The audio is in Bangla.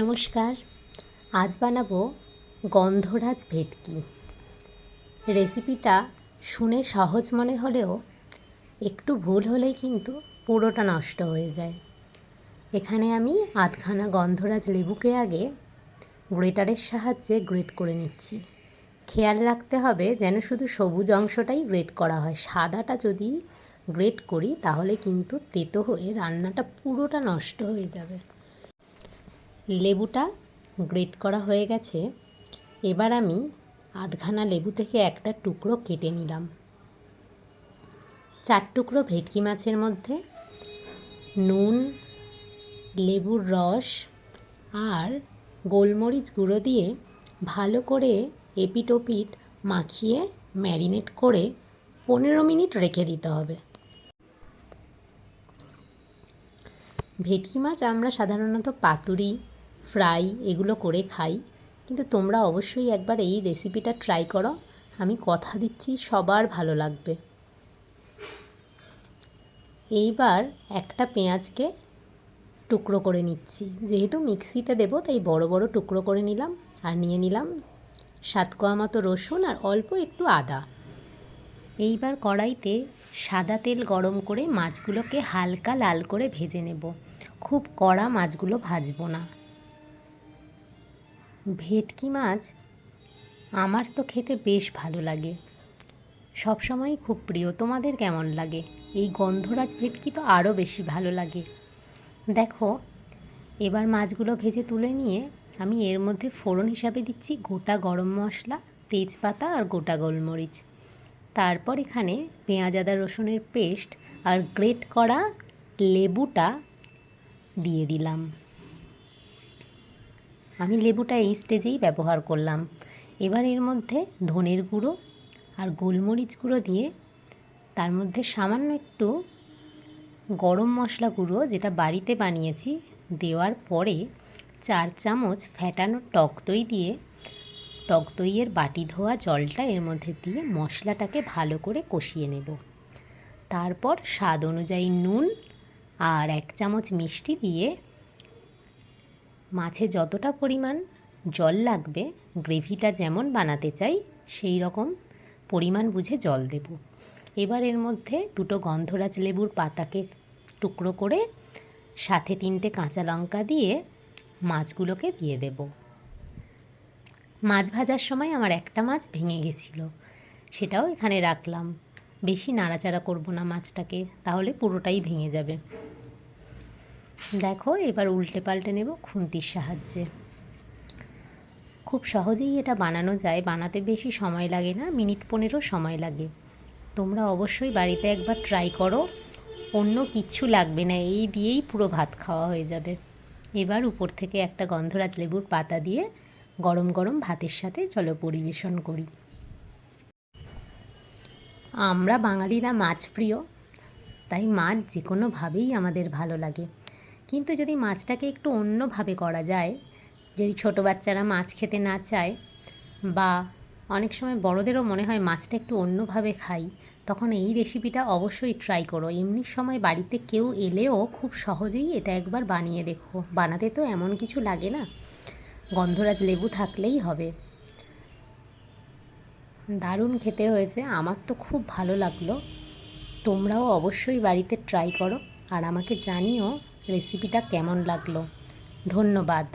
নমস্কার। আজ বানাবো গন্ধরাজ ভেটকি। রেসিপিটা শুনে সহজ মনে হলেও একটু ভুল হলেই কিন্তু পুরোটা নষ্ট হয়ে যায়। এখানে আমি আধখানা গন্ধরাজ লেবুকে আগে গ্রেটারের সাহায্যে গ্রেট করে নিচ্ছি। খেয়াল রাখতে হবে যেন শুধু সবুজ অংশটাই গ্রেট করা হয়। সাদাটা যদি গ্রেট করি তাহলে কিন্তু তেতো হয়ে রান্নাটা পুরোটা নষ্ট হয়ে যাবে। লেবুটা গ্রেট করা হয়ে গেছে। এবার আমি আধখানা লেবু থেকে একটা টুকরো কেটে নিলাম। চার টুকরো ভেটকি মাছের মধ্যে নুন, লেবুর রস আর গোলমরিচ গুঁড়ো দিয়ে ভালো করে এপিট ওপিট মাখিয়ে ম্যারিনেট করে পনেরো মিনিট রেখে দিতে হবে। ভেটকি মাছ আমরা সাধারণত পাতুরি ফ্রাই এগুলো করে খাই। কিন্তু তোমরা অবশ্যই একবার এই রেসিপিটা ট্রাই করো। আমি কথা দিচ্ছি, সবার ভালো লাগবে। এইবার একটা পেঁয়াজকে টুকরো করে নিচ্ছি। যেহেতু মিক্সিতে দেবো, তাই বড় বড় টুকরো করে নিলাম আর নিয়ে নিলাম সাত কোয়া মতো রসুন আর অল্প একটু আদা। এইবার কড়াইতে সাদা তেল গরম করে মাছগুলোকে হালকা লাল করে ভেজে নেব। খুব কড়া মাছগুলো ভাজবো না। ভেটকি মাছ আমার তো খেতে বেশ ভালো লাগে। সব সবসময়ই খুব প্রিয়। তোমাদের কেমন লাগে? এই গন্ধরাজ ভেটকি তো আরও বেশি ভালো লাগে। দেখো, এবার মাছগুলো ভেজে তুলে নিয়ে আমি এর মধ্যে ফোড়ন হিসাবে দিচ্ছি গোটা গরম মশলা, তেজপাতা আর গোটা গোলমরিচ। তারপর এখানে পেঁয়াজ, আদা, রসুনের পেস্ট আর গ্রেট করা লেবুটা দিয়ে দিলাম। আমি লেবুটা এই স্টেজেই ব্যবহার করলাম। এবার এর মধ্যে ধনের গুঁড়ো আর গোলমরিচ গুঁড়ো দিয়ে তার মধ্যে সামান্য একটু গরম মশলা গুঁড়ো, যেটা বাড়িতে বানিয়েছি, দেওয়ার পরে চার চামচ ফ্যাটানো টক দই দিয়ে, টক দইয়ের বাটি ধোয়া জলটা এর মধ্যে দিয়ে মশলাটাকে ভালো করে কষিয়ে নেব। তারপর স্বাদ অনুযায়ী নুন আর এক চামচ মিষ্টি দিয়ে মাছে যতটা পরিমাণ জল লাগবে, গ্রেভিটা যেমন বানাতে চাই, সেই রকম পরিমাণ বুঝে জল দেব। এবার এর মধ্যে দুটো গন্ধরাজ লেবুর পাতাকে টুকরো করে, সাথে তিনটে কাঁচা লঙ্কা দিয়ে মাছগুলোকে দিয়ে দেব। মাছ ভাজার সময় আমার একটা মাছ ভেঙে গেছিল, সেটাও এখানে রাখলাম। বেশি নাড়াচাড়া করব না মাছটাকে, তাহলে পুরোটাই ভেঙে যাবে। দেখো, এবার উল্টে পাল্টে নেব খুন্তির সাহায্যে। খুব সহজেই এটা বানানো যায়, বানাতে বেশি সময় লাগে না, মিনিট পনেরো সময় লাগে। তোমরা অবশ্যই বাড়িতে একবার ট্রাই করো, অন্য কিচ্ছু লাগবে না, এই দিয়েই পুরো ভাত খাওয়া হয়ে যাবে। এবার উপর থেকে একটা গন্ধরাজ লেবুর পাতা দিয়ে গরম গরম ভাতের সাথে চলো পরিবেশন করি। আমরা বাঙালিরা মাছ প্রিয় তাই মাছ যে কোনোভাবেই আমাদের ভালো লাগে। কিন্তু যদি মাছটাকে একটু অন্যভাবে করা যায়, যদি ছোটো বাচ্চারা মাছ খেতে না চায় বা অনেক সময় বড়দেরও মনে হয় মাছটা একটু অন্যভাবে খাই, তখন এই রেসিপিটা অবশ্যই ট্রাই করো। এমনি সময় বাড়িতে কেউ এলেও খুব সহজেই এটা একবার বানিয়ে দেখো। বানাতে তো এমন কিছু লাগে না। গন্ধরাজ লেবু থাকলেই হবে। দারুণ খেতে হয়েছে। আমার তো খুব ভালো লাগল। তোমরাও অবশ্যই বাড়িতে ট্রাই করো। আর আমাকে জানিও রেসিপিটা কেমন লাগল? ধন্যবাদ।